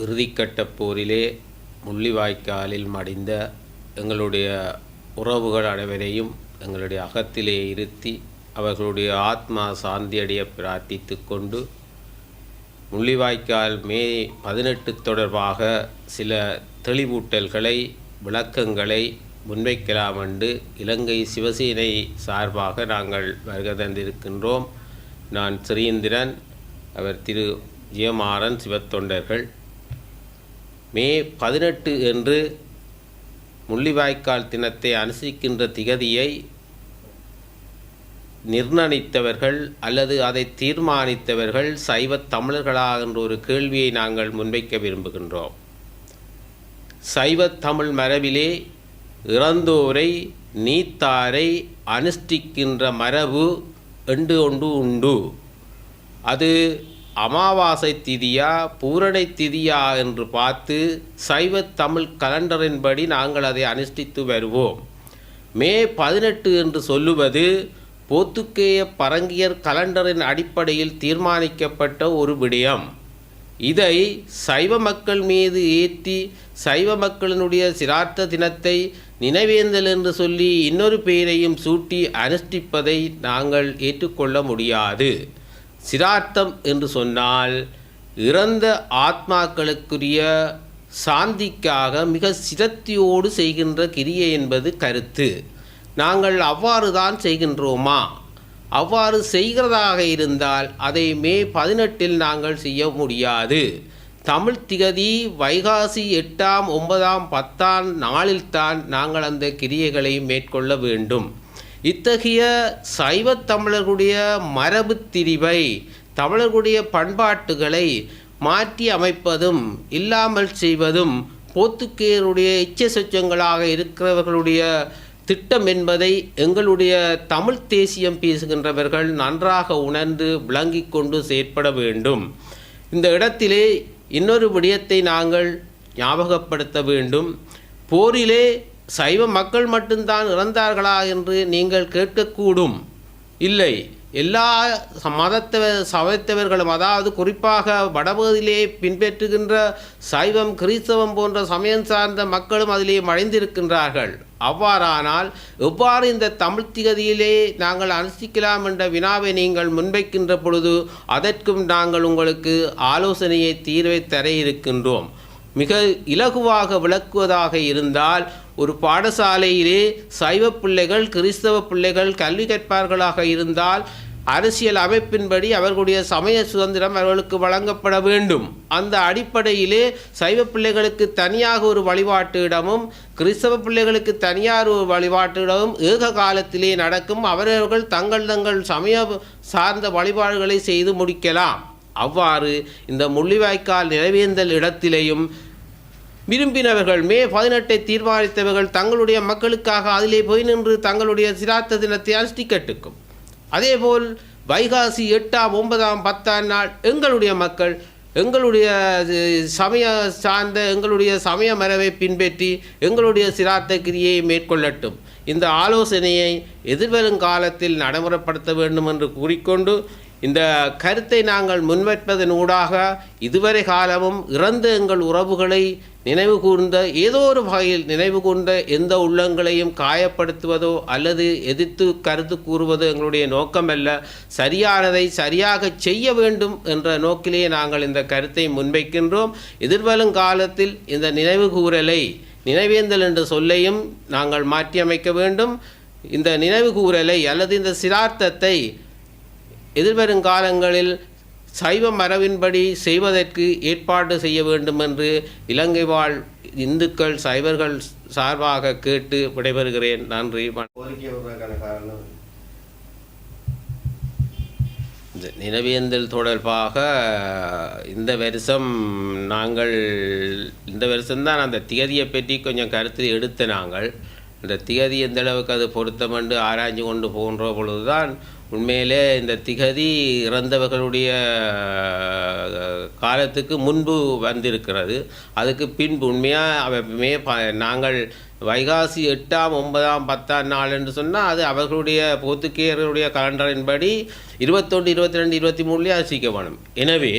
இறுதிக்கட்ட போரிலே முள்ளிவாய்க்காலில் மடிந்த எங்களுடைய உறவுகள் அனைவரையும் எங்களுடைய அகத்திலே இருத்தி அவர்களுடைய ஆத்மா சாந்தியடைய பிரார்த்தித்து கொண்டு முள்ளிவாய்க்கால் மே பதினெட்டு தொடர்பாக சில தெளிவூட்டல்களை விளக்கங்களை முன்வைக்கலாம் என்று இலங்கை சிவசேனை சார்பாக நாங்கள் வருகை தந்திருக்கின்றோம். நான் சிறீந்திரன் அவர் திரு ஜெயமாறன் சிவத்தொண்டர்கள். மே பதினெட்டு என்று முள்ளிவாய்க்கால் தினத்தை அனுசரிக்கின்ற திகதியை நிர்ணயித்தவர்கள் அல்லது அதை தீர்மானித்தவர்கள் சைவத் தமிழர்களா என்ற ஒரு கேள்வியை நாங்கள் முன்வைக்க விரும்புகின்றோம். சைவத் தமிழ் மரபிலே இறந்தோரை நீத்தாரை அனுஷ்டிக்கின்ற மரபு எண்டு ஒன்று உண்டு. அது அமாவாசை திதியா பூரணை திதியா என்று பார்த்து சைவத் தமிழ் கலண்டரின்படி நாங்கள் அதை அனுஷ்டித்து வருவோம். மே பதினெட்டு என்று சொல்லுவது போத்துக்கேய பரங்கியர் கலண்டரின் அடிப்படையில் தீர்மானிக்கப்பட்ட ஒரு விடயம். இதை சைவ மக்கள் மீது ஏற்றி சைவ மக்களினுடைய சிரார்த்த தினத்தை நினைவேந்தல் என்று சொல்லி இன்னொரு பெயரையும் சூட்டி அனுஷ்டிப்பதை நாங்கள் ஏற்றுக்கொள்ள முடியாது. சிரார்த்தம் என்று சொன்னால் இறந்த ஆத்மாக்களுக்குரிய சாந்திக்காக மிக சிரத்தியோடு செய்கின்ற கிரியை என்பது கருத்து. நாங்கள் அவ்வாறு தான் செய்கின்றோமா? அவ்வாறு செய்கிறதாக இருந்தால் அதை மே பதினெட்டில் நாங்கள் செய்ய முடியாது. தமிழ் திகதி வைகாசி எட்டாம் ஒன்பதாம் பத்தாம் நாளில்தான் நாங்கள் அந்த கிரியைகளை மேற்கொள்ள வேண்டும். இத்தகைய சைவத் தமிழர்களுடைய மரபு திரிவை தமிழர்களுடைய பண்பாட்டுகளை மாற்றி அமைப்பதும் இல்லாமல் செய்வதும் போத்துக்கேயருடைய இச்சை சொச்சங்களாக இருக்கிறவர்களுடைய திட்டம் என்பதை எங்களுடைய தமிழ் தேசியம் பேசுகின்றவர்கள் நன்றாக உணர்ந்து விளங்கி கொண்டு செயற்பட வேண்டும். இந்த இடத்திலே இன்னொரு விடயத்தை நாங்கள் ஞாபகப்படுத்த வேண்டும். போரிலே சைவ மக்கள் மட்டும்தான் இறந்தார்களா என்று நீங்கள் கேட்கக்கூடும். இல்லை எல்லா மதத்தவ சமயத்தவர்களும் அதாவது குறிப்பாக வடபகுதியிலே பின்பற்றுகின்ற சைவம் கிறிஸ்தவம் போன்ற சமயம் சார்ந்த மக்களும் அதிலே மறைந்திருக்கின்றார்கள் அவ்வாறானால் எவ்வாறு இந்த தமிழ் திகதியிலே நாங்கள் அனுஷ்டிக்கலாம் என்ற வினாவை நீங்கள் முன்வைக்கின்ற பொழுது அதற்கும் நாங்கள் உங்களுக்கு ஆலோசனையை தீர்வை தர இருக்கின்றோம். மிக இலகுவாக விளக்குவதாக இருந்தால் ஒரு பாடசாலையிலே சைவ பிள்ளைகள் கிறிஸ்தவ பிள்ளைகள் கல்வி கற்பார்களாக இருந்தால் அரசியல் அமைப்பின்படி அவர்களுடைய சமய சுதந்திரம் அவர்களுக்கு வழங்கப்பட வேண்டும். அந்த அடிப்படையிலே சைவ பிள்ளைகளுக்கு தனியாக ஒரு வழிபாட்டு இடமும் கிறிஸ்தவ பிள்ளைகளுக்கு தனியார் ஒரு வழிபாட்டு இடமும் ஏக காலத்திலே நடக்கும். அவரவர்கள் தங்கள் தங்கள் சமய சார்ந்த வழிபாடுகளை செய்து முடிக்கலாம். அவ்வாறு இந்த முள்ளிவாய்க்கால் நிறைவேந்தல் இடத்திலேயும் விரும்பினவர்கள் மே பதினெட்டை தீர்மானித்தவர்கள் தங்களுடைய மக்களுக்காக அதிலே போய் நின்று தங்களுடைய சிராத்த தினத்தை அனுஷ்டிக்கட்டுக்கும் அதேபோல் வைகாசி எட்டாம் ஒன்பதாம் பத்தாம் நாள் எங்களுடைய மக்கள் எங்களுடைய சமய சார்ந்த எங்களுடைய சமய மரபை பின்பற்றி எங்களுடைய சிராத்த கிரியை மேற்கொள்ளட்டும். இந்த ஆலோசனையை எதிர்வரும் காலத்தில் நடைமுறைப்படுத்த வேண்டும் என்று கூறிக்கொண்டு இந்த கருத்தை நாங்கள் முன்வைப்பதன் ஊடாக இதுவரை காலமும் இறந்த எங்கள் உறவுகளை நினைவு கூர்ந்த ஏதோ ஒரு வகையில் நினைவு கூர்ந்த எந்த உள்ளங்களையும் காயப்படுத்துவதோ அல்லது எதிர்த்து கருத்து கூறுவதோ எங்களுடைய நோக்கமல்ல. சரியானதை சரியாக செய்ய வேண்டும் என்ற நோக்கிலேயே நாங்கள் இந்த கருத்தை முன்வைக்கின்றோம். எதிர்வரும் காலத்தில் இந்த நினைவு கூறலை நினைவேந்தல் என்ற சொல்லையும் நாங்கள் மாற்றியமைக்க வேண்டும். இந்த நினைவு கூறலை அல்லது இந்த சிரார்த்தத்தை எதிர்வரும் காலங்களில் சைவ மரபின்படி செய்வதற்கு ஏற்பாடு செய்ய வேண்டும் என்று இலங்கை வாழ் இந்துக்கள் சைவர்கள் சார்பாக கேட்டு விடைபெறுகிறேன். நன்றி இந்த நினைவேந்தல் தொடர்பாக இந்த வருஷம் நாங்கள் இந்த வருஷம்தான் அந்த திகதியை பற்றி கொஞ்சம் கருத்து எடுத்த நாங்கள். இந்த திகதி எந்த அளவுக்கு அது பொருத்தமண்டு ஆராய்ஞ்சு கொண்டு போகின்ற பொழுதுதான் உண்மையிலே இந்த திகதி இறந்தவர்களுடைய காலத்துக்கு முன்பு வந்திருக்கிறது. அதுக்கு பின்பு உண்மையாக மே நாங்கள் வைகாசி எட்டாம் ஒன்பதாம் பத்தாம் நாள் என்று சொன்னால் அது அவர்களுடைய போத்துக்கேயர்களுடைய கலண்டரின்படி இருபத்தொன்று இருபத்தி ரெண்டு இருபத்தி மூணுலேயே அரிசிக்க வேணும் எனவே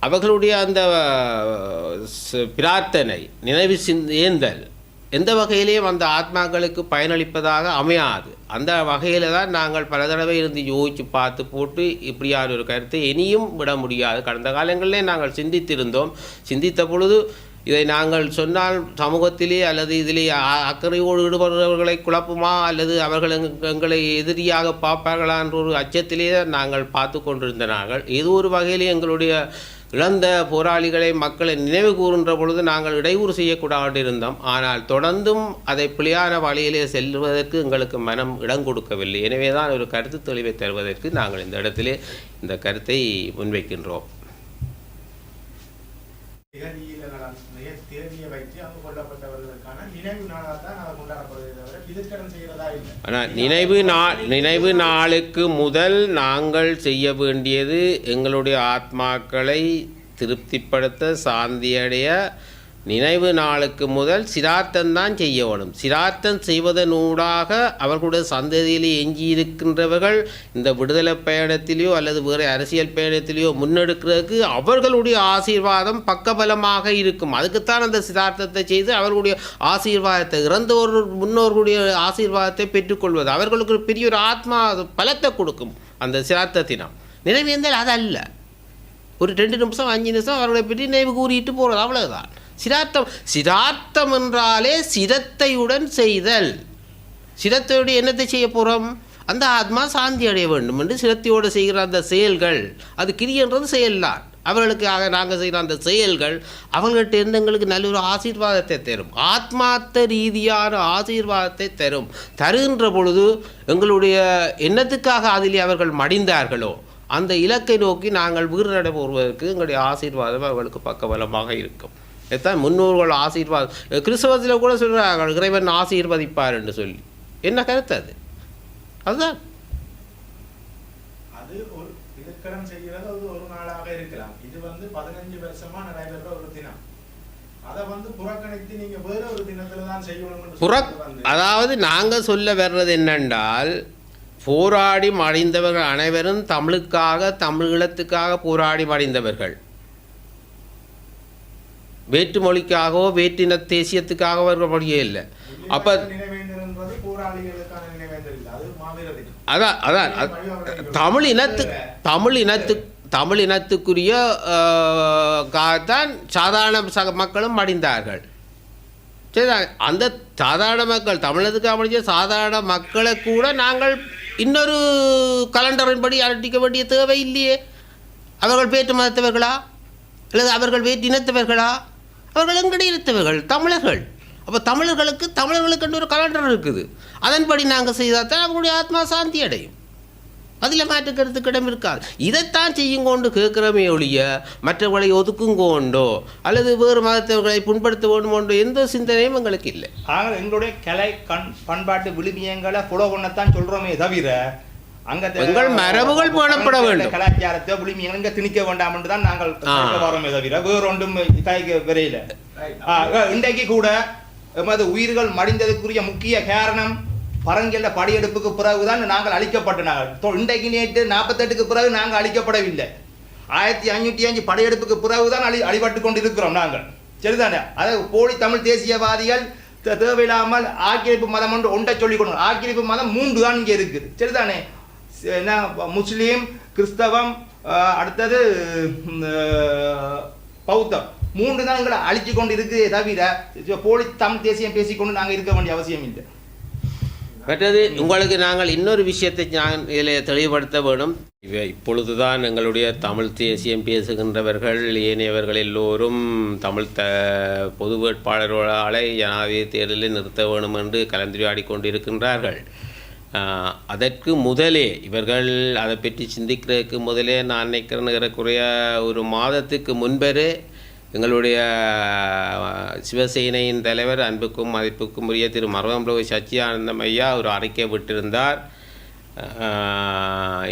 அவர்களுடைய அந்த பிரார்த்தனை நினைவு சிந்தேந்தல் எந்த வகையிலேயும் அந்த ஆத்மாக்களுக்கு பயனளிப்பதாக அமையாது. அந்த வகையில் தான் நாங்கள் பல தடவை இருந்து யோசித்து பார்த்து போட்டு இப்படியான ஒரு கருத்தை இனியும் விட முடியாது. கடந்த காலங்களிலே நாங்கள் சிந்தித்திருந்தோம். சிந்தித்த பொழுது இதை நாங்கள் சொன்னால் சமூகத்திலே அல்லது இதிலே அக்கறையோடு ஈடுபடுபவர்களை குழப்புமா? அல்லது அவர்கள் எங்களை எதிரியாக பார்ப்பார்களா? என்ற ஒரு அச்சத்திலே நாங்கள் பார்த்து கொண்டிருந்த நாங்கள் ஏதோ ஒரு வகையிலே எங்களுடைய இழந்த போராளிகளை மக்களை நினைவு கூறுகின்ற பொழுது நாங்கள் இடையூறு செய்யக்கூடாது இருந்தோம் ஆனால் தொடர்ந்தும் அதை பிழையான வழியிலே செல்வதற்கு எங்களுக்கு மனம் இடம் கொடுக்கவில்லை. எனவே தான் ஒரு கருத்து தெளிவை தருவதற்கு நாங்கள் இந்த இடத்திலே இந்த கருத்தை முன்வைக்கின்றோம். திகதியில நடந்த தேதியை வைத்து அங்கு கொல்லப்பட்டவர்களுக்கான நினைவு நாளாக தான் அதை கொண்டாடப்படுவதை தவிர விதுக்கடன் செய்யறதா இல்லை. ஆனால் நினைவு நாள் நினைவு நாளுக்கு முதல் நாங்கள் செய்ய வேண்டியது எங்களுடைய ஆத்மாக்களை திருப்திப்படுத்த சாந்தியடைய நினைவு நாளுக்கு முதல் சிரார்த்தம் தான் செய்ய வேணும். சிரார்த்தம் செய்வதனூடாக அவர்களுடைய சந்ததியிலே எஞ்சியிருக்கின்றவர்கள் இந்த விடுதலை பயணத்திலேயோ அல்லது வேறு அரசியல் பயணத்திலேயோ முன்னெடுக்கிறதுக்கு அவர்களுடைய ஆசீர்வாதம் பக்கபலமாக இருக்கும். அதுக்குத்தான் அந்த சிரார்த்தத்தை செய்து அவர்களுடைய ஆசீர்வாதத்தை இறந்தவர் முன்னோர்களுடைய ஆசீர்வாதத்தை பெற்றுக்கொள்வது அவர்களுக்கு ஒரு பெரிய ஒரு ஆத்மா பலத்தை கொடுக்கும் அந்த சிரார்த்தத்தினம் நினைவேந்தல் அது அல்ல. ஒரு ரெண்டு நிமிஷம் அஞ்சு நிமிஷம் அவர்களை பற்றி நினைவு கூறிட்டு போகிறது அவ்வளோதான் சிதார்த்தம் சிதார்த்தம் என்றாலே சிதத்தையுடன் செய்தல். சிதத்தையுடைய என்னத்தை செய்ய போகிறோம் அந்த ஆத்மா சாந்தி அடைய வேண்டும் என்று சிரத்தையோடு செய்கிற அந்த செயல்கள். அது கிரியன்றது செயல்தான். அவர்களுக்காக நாங்கள் செய்கிற அந்த செயல்கள் அவர்கள்ட்ட இருந்து எங்களுக்கு நல்ல ஒரு ஆசீர்வாதத்தை தரும். ஆத்மார்த்த ரீதியான ஆசீர்வாதத்தை தரும். தருகின்ற பொழுது எங்களுடைய எண்ணத்துக்காக அதிலே அவர்கள் மடிந்தார்களோ அந்த இலக்கை நோக்கி நாங்கள் வீரநடை நடைபெறுவதற்கு எங்களுடைய ஆசீர்வாதம் அவர்களுக்கு பக்கபலமாக இருக்கும். இதுதான் முன்னோர்கள் ஆசீர்வாதம் கிறிஸ்தவத்தில் கூட சொல்கிறார்கள் இறைவன் ஆசீர்வதிப்பார் என்று சொல்லி. என்ன கருத்து அது? அதுதான். அதாவது நாங்கள் சொல்ல வர்றது என்னென்றால் போராடி மடிந்தவர்கள் அனைவரும் தமிழுக்காக தமிழீழத்துக்காக போராடி மடிந்தவர்கள். வேற்று மொழிக்காகவோ வேற்றின தேசியத்துக்காகவோ படியே இல்லை. அப்ப அதான் அதான். அது- தமிழ் இனத்து தமிழ் இனத்து தமிழ் இனத்துக்குரிய காகத்தான் சாதாரண சக மக்களும் மடிந்தார்கள். சரி அந்த சாதாரண மக்கள் தமிழகத்துக்கு அமைச்ச சாதாரண மக்களை கூட நாங்கள் இன்னொரு கலண்டரின்படி அலட்டிக்க வேண்டிய தேவை இல்லையே. அவர்கள் வேற்று மதத்தவர்களா? அல்லது அவர்கள் வேற்று இனத்தவர்களா? அவர்கள் எங்கடி தமிழர்கள். அப்போ தமிழர்களுக்கு தமிழர்களுக்கு ஒரு கலண்டர் இருக்குது. அதன்படி நாங்கள் செய்தால் தான் அவங்களுடைய ஆத்மா சாந்தி அடையும். அதில் மாற்றுக்கிறதுக்கு இடம் இருக்காது. இதைத்தான் செய்யுங்கோண்டு கேட்குறமே ஒழிய மற்றவர்களை ஒதுக்குங்கோண்டோ அல்லது வேறு மதத்தவர்களை புண்படுத்த வேண்டுமோண்டோ எந்த சிந்தனையும் எங்களுக்கு இல்லை. ஆனால் எங்களுடைய கலை கண் பண்பாட்டு விழுமியங்களை புலோ சொல்கிறோமே தவிர எங்கள் மரபுகள் பேணப்பட வேண்டும். கலாச்சாரத்தை விழுமியங்கள் இங்க திணிக்க வேண்டாம் என்று தான் நாங்கள் வரோமே தவிர வேறொன்றும் கைக்கு விரையில. இன்றைக்கு கூட எமது உயிர்கள் மடிந்ததுக்குரிய முக்கிய காரணம் பரங்கல்ல படையெடுப்புக்கு பிறகுதான் நாங்கள் அழிக்கப்பட்ட நாங்கள் இன்றைக்கு நேற்று நாற்பத்தெட்டுக்கு பிறகு நாங்கள் அழிக்கப்படவில்லை ஆயிரத்தி ஐநூற்றி அஞ்சு படையெடுப்புக்கு பிறகுதான் அழி அழிபட்டு கொண்டு இருக்கிறோம் நாங்கள். சரிதானே? அதாவது போலி தமிழ் தேசியவாதிகள் தேவையில்லாமல் ஆக்கிரமிப்பு மதம் ஒன்று ஒன்றை சொல்லிக் கொண்டு ஆக்கிரமிப்பு மதம் மூன்று தான் இங்கே இருக்குது. சரிதானே? என்ன முஸ்லீம் கிறிஸ்தவம் அடுத்தது பௌத்தம். மூன்று தான் எங்களை அழிச்சு கொண்டு இருக்குதே தவிர போலி தமிழ் தேசியம் பேசிக்கொண்டு நாங்கள் இருக்க வேண்டிய அவசியம் இல்லை. மற்றது உங்களுக்கு நாங்கள் இன்னொரு விஷயத்தை நான் இதில் தெளிவுபடுத்த வேண்டும் இப்பொழுது இப்பொழுதுதான் எங்களுடைய தமிழ் தேசியம் பேசுகின்றவர்கள் ஏனையவர்கள் எல்லோரும் தமிழ் த பொது வேட்பாளர்களாலே ஜனாதிபதி தேர்தலில் நிறுத்த வேண்டும் என்று கலந்துரையாடி கொண்டிருக்கின்றார்கள். அதற்கு முதலே இவர்கள் அதை பற்றி சிந்திக்கிறதுக்கு முதலே நான் நினைக்கிறேன் ஏறக்குறைய ஒரு மாதத்துக்கு முன்பரு எங்களுடைய சிவசேனையின் தலைவர் அன்புக்கும் மதிப்புக்கும் உரிய திரு மருகம்பலவை சச்சியானந்தம் ஐயா ஒரு அறிக்கை விட்டிருந்தார்.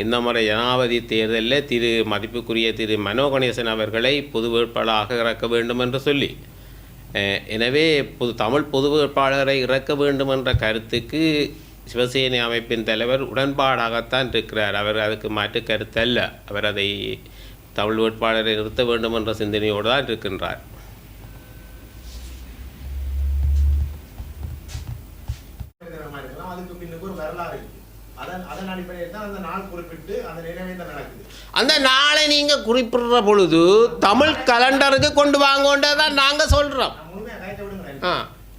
இந்த முறை ஜனாபதி தேர்தலில் திரு மதிப்புக்குரிய திரு மனோ கணேசன் அவர்களை பொது வேட்பாளராக இறக்க வேண்டும் என்று சொல்லி. எனவே பொது தமிழ் பொது வேட்பாளரை இறக்க வேண்டும் என்ற கருத்துக்கு சிவசேனை அமைப்பின் தலைவர் உடன்பாடாகத்தான் இருக்கிறார். அவர் அதுக்கு மாற்று கருத்தல்ல அவர் அதை தமிழ் வேட்பாளரை நிறுத்த வேண்டும் என்ற சிந்தனையோடு தான் இருக்கின்றார். அந்த நாள் நீங்கள் குறிப்பிடுற பொழுது தமிழ் கலண்டருக்கு கொண்டு வாங்கன்றதான் விடுங்களேன். ஆ.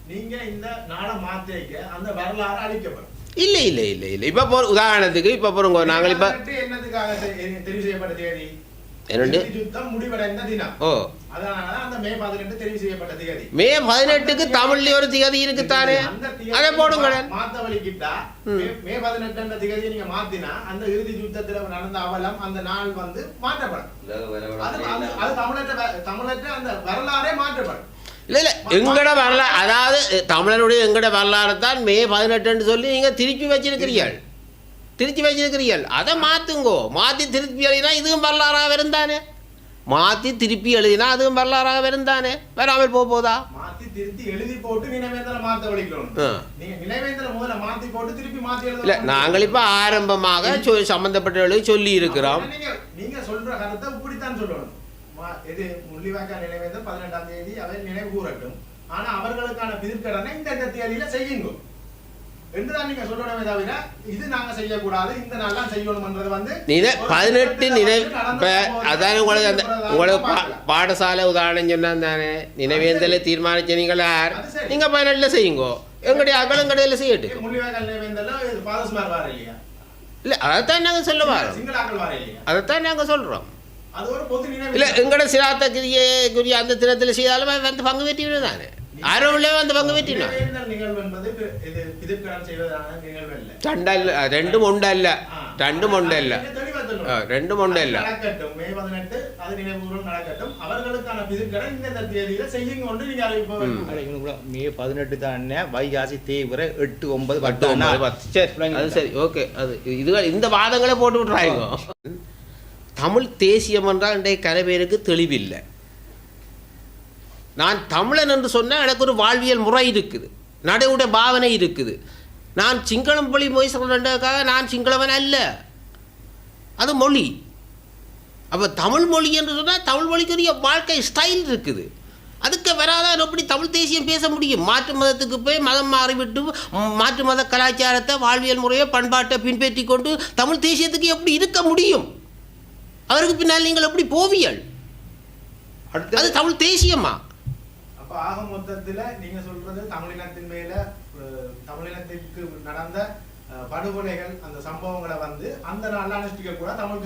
நீங்க இந்த நாளை மாத்தி வைக்க அந்த வரலாறு அழிக்கப்படும் இல்லை இல்லை இல்லை இல்லை. இப்போ போ உதாரணத்துக்கு இப்போ பாருங்க நாங்கள் இப்போ பதினெட்டு என்னதுக்காக தெ- தெரிவு செய்யப்பட்ட தேதி? என்னண்டு? இறுதி யுத்தம் முடிவடைந்த தினம். ஓ. அதனால அந்த மே பதினெட்டு தெரிவு செய்யப்பட்ட தேதி. மே பதினெட்டுக்கு தமிழ்ல ஒரு திகதி இருக்குத்தானே? அந்த திகதியை அதை போடுங்களேன் மா- பதினெட்டு திகதியை நீங்க மாத்தினா அந்த இறுதி யுத்தத்துல நடந்த அவலம் அந்த நாள் வந்து மாற்றப்படும். அது தமிழற்ற தமிழற்ற அந்த வரலாறே மாற்றப்படும். இல்லை இல்லை எங்கட வரலாறு அதாவது தமிழருடைய எங்கட வரலாறு தான் மே பதினெட்டுன்னு சொல்லி நீங்கள் திருப்பி வச்சிருக்கிறீர்கள். திருப்பி வச்சிருக்கிறீர்கள். அதை மாற்றுங்கோ மாற்றி திருப்பி எழுதினா இதுவும் வரலாறாக இருந்தானே மாற்றி திருப்பி எழுதினா அதுவும் வரலாறாக இருந்தானே வராமல் போக போதா? இல்லை நாங்கள் இப்போ ஆரம்பமாக சொ சம்மந்தப்பட்டவர்களுக்கு சொல்லி இருக்கிறோம் நீங்க நீங்க சொல்ற கருத்தை இப்படித்தான் சொல்லணும். இது முள்ளிவாய்க்கா நினைவேந்தல் பதினெட்டாம் தேதி அதை நினைவு கூறட்டும் ஆனா அவர்களுக்கான பிதிர்க்கடனை இந்த இந்த தேதியில செய்யுங்க நீங்க சொல்லணுமே தவிர இது நாங்க செய்யக்கூடாது. இந்த நாள் செய்யணும்ன்றது வந்து பதினெட்டு நினைவு அதானே உங்களுக்கு அந்த உங்களுக்கு. பாடசாலை உதாரணம் சொன்னான் தானே. நினைவேந்தலை தீர்மானிச்ச நீங்கள்? யார். நீங்கள் பதினெட்டில் செய்யுங்கோ. எங்களுடைய நினைவேந்தல இது பாதசுமார் வார இல்லையா? இல்லை அதைத்தான் நாங்கள் சொல்ல வரோம். அதைத்தான் நாங்கள் சொல்கிறோம் இல்லை எங்களோட சிராத்த கிரியக்குரிய அந்த தினத்தில் செய்தாலும் வந்து பங்கு வெற்றினு தானே இல்லை வந்து பங்கு இல்லை ரெண்டல்ல ரெண்டும் உண்டல்ல. ரெண்டும் உண்டல்ல ரெண்டும் உண்டல்ல மே பதினெட்டு தான் வைகாசி தேய்வரை எட்டு ஒன்பது பத்து பத்து ஒன்பது பத்து சரி அது சரி ஓகே அது இது இந்த வாதங்களை போட்டு விட்றாங்க தமிழ் தேசியம் என்றால் இன்றைய கரவேருக்கு தெளிவில்லை. நான் தமிழன் என்று சொன்னால் எனக்கு ஒரு வாழ்வியல் முறை இருக்குது. நடைமுறை பாவனை இருக்குது. நான் சிங்களம் மொழி மொழி சொல்கிறதுக்காக நான் சிங்களவன் அல்ல. அது மொழி. அப்போ தமிழ் மொழி என்று சொன்னால் தமிழ் மொழிக்குரிய வாழ்க்கை ஸ்டைல் இருக்குது. அதுக்கு வராதான் எப்படி தமிழ் தேசியம் பேச முடியும்? மாற்று மதத்துக்கு போய் மதம் மாறிவிட்டு மாற்று மத கலாச்சாரத்தை வாழ்வியல் முறையை பண்பாட்டை பின்பற்றி கொண்டு தமிழ் தேசியத்துக்கு எப்படி இருக்க முடியும்? அவருக்கு பின்னால் நீங்கள் எப்படி போவியல் அது தமிழ் தேசியமா? அப்ப ஆக மொத்தத்துல நீங்க சொல்றது தமிழினத்தின் மேல தமிழினத்திற்கு நடந்த படுகொலைகள் அந்த சம்பவங்களை வந்து அந்த அனுஷ்டிக்க கூட தமிழ்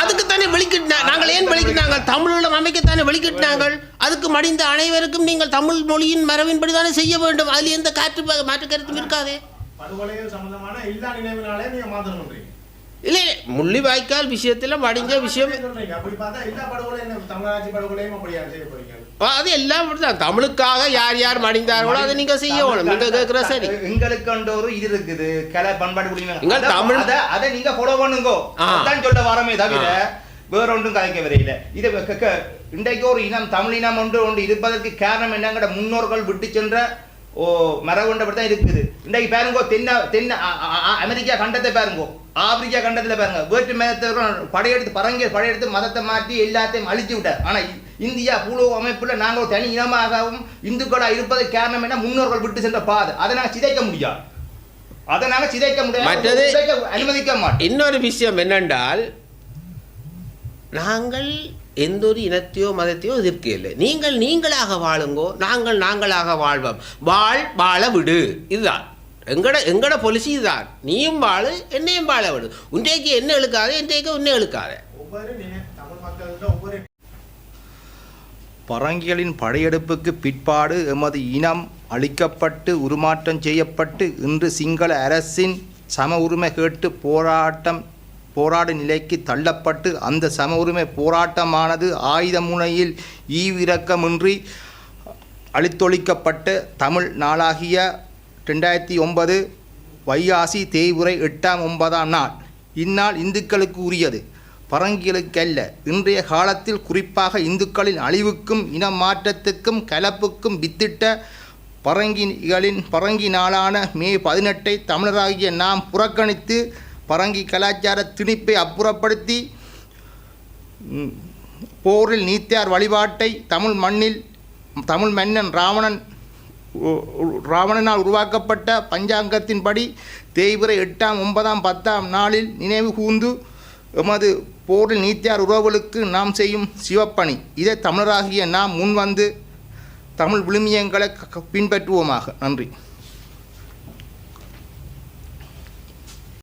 அதுக்கு தானே வெளிக்கிட்டு நாங்கள் ஏன் வெளிக்கிட்டாங்க தமிழீழம் அமைக்கத்தானே வெளிக்கிட்டாங்கள்? அதுக்கு மடிந்த அனைவருக்கும் நீங்கள் தமிழ் மொழியின் மரபின்படி தானே செய்ய வேண்டும்? அதில் எந்த காற்று மாற்று கருத்தும் இருக்காதே? படுகொலைகள் சம்பந்தமான எல்லா நினைவுனாலே நீங்க மாத்தணும்ன்றீங்க இல்லை முள்ளிவாய்க்கால் விஷயத்தில் மடிஞ்ச விஷயம் அது எல்லாம் அப்படிதான் தமிழுக்காக யார் யார் மடிந்தார்களோ அதை நீங்க செய்யணும் நீங்க கேட்குற சரி எங்களுக்கு ஒரு இது இருக்குது கலை பண்பாடு குடிமை தமிழ்- அத நீங்க ஃபாலோ பண்ணுங்க. அதான் சொல்ல வரமே தவிர வேற ஒன்றும் கதைக்க வரையில இது இன்றைக்கு ஒரு இனம் தமிழ் இனம் ஒன்று ஒன்று இருப்பதற்கு காரணம் என்னங்கட முன்னோர்கள் விட்டு சென்ற ஓ மரபுண்டப்படி தான் இருக்குது. இன்றைக்கு பாருங்க தென்ன தென்ன அமெரிக்கா கண்டத்தை பாருங்க. ஆப்பிரிக்கா கண்டத்துல பாருங்க. வேற்று மதத்தவர்கள் படையெடுத்து பரங்கிய படையெடுத்து மதத்தை மாற்றி எல்லாத்தையும் அழிச்சு விட்டார். ஆனா இ- இந்தியா பூலோ அமைப்புல நாங்கள் தனி இனமாகவும் இந்துக்களா இருப்பதற்கு காரணம் என்ன? முன்னோர்கள் விட்டு சென்ற பாதை. அதை நாங்கள் சிதைக்க முடியாது. அதை நாங்கள் சிதைக்க முடியாது. அனுமதிக்க மாட்டோம். இன்னொரு விஷயம் என்னென்றால் நாங்கள் எந்த ஒரு இனத்தையோ மதத்தையோ எதிர்க்கவில்லை. நீங்கள் நீங்களாக வாழுங்கோ நாங்கள் நாங்களாக வாழ்வோம். வாழ் வாழ விடு. இதுதான். எங்கட எங்கட பொலிசி இதுதான். நீயும் வாழு என்னையும் வாழ விடு. உன்றைக்கு என்ன இழுக்காதே இன்றைக்கு உன்னை ஒவ்வொரு பரங்கிகளின் படையெடுப்புக்கு பிற்பாடு எமது இனம் அழிக்கப்பட்டு உருமாற்றம் செய்யப்பட்டு இன்று சிங்கள அரசின் சம உரிமை கேட்டு போராட்டம் போராட நிலைக்கு தள்ளப்பட்டு அந்த சம உரிமை போராட்டமானது ஆயுத முனையில் ஈவிரக்கமின்றி அழித்தொழிக்கப்பட்ட தமிழ் நாளாகிய ரெண்டாயிரத்தி ஒன்பது வைகாசி தேய்வுரை எட்டாம் ஒன்பதாம் நாள். இந்நாள் இந்துக்களுக்கு உரியது. பரங்கிகளுக்கல்ல. இன்றைய காலத்தில் குறிப்பாக இந்துக்களின் அழிவுக்கும் இன மாற்றத்துக்கும் கலப்புக்கும் வித்திட்ட பரங்கிகளின் பரங்கி நாளான மே பதினெட்டை தமிழராகிய நாம் புறக்கணித்து பரங்கி கலாச்சார திணிப்பை அப்புறப்படுத்தி போரில் நீத்தியார் வழிபாட்டை தமிழ் மண்ணில் தமிழ் மன்னன் ராவணன் ராவணனால் உருவாக்கப்பட்ட பஞ்சாங்கத்தின்படி தேய்பிறை எட்டாம் ஒன்பதாம் பத்தாம் நாளில் நினைவு கூர்ந்து எமது போரில் நீத்தியார் உறவுகளுக்கு நாம் செய்யும் சிவப்பணி. இதை தமிழராகிய நாம் முன்வந்து தமிழ் விழுமியங்களை க- பின்பற்றுவோமாக. நன்றி.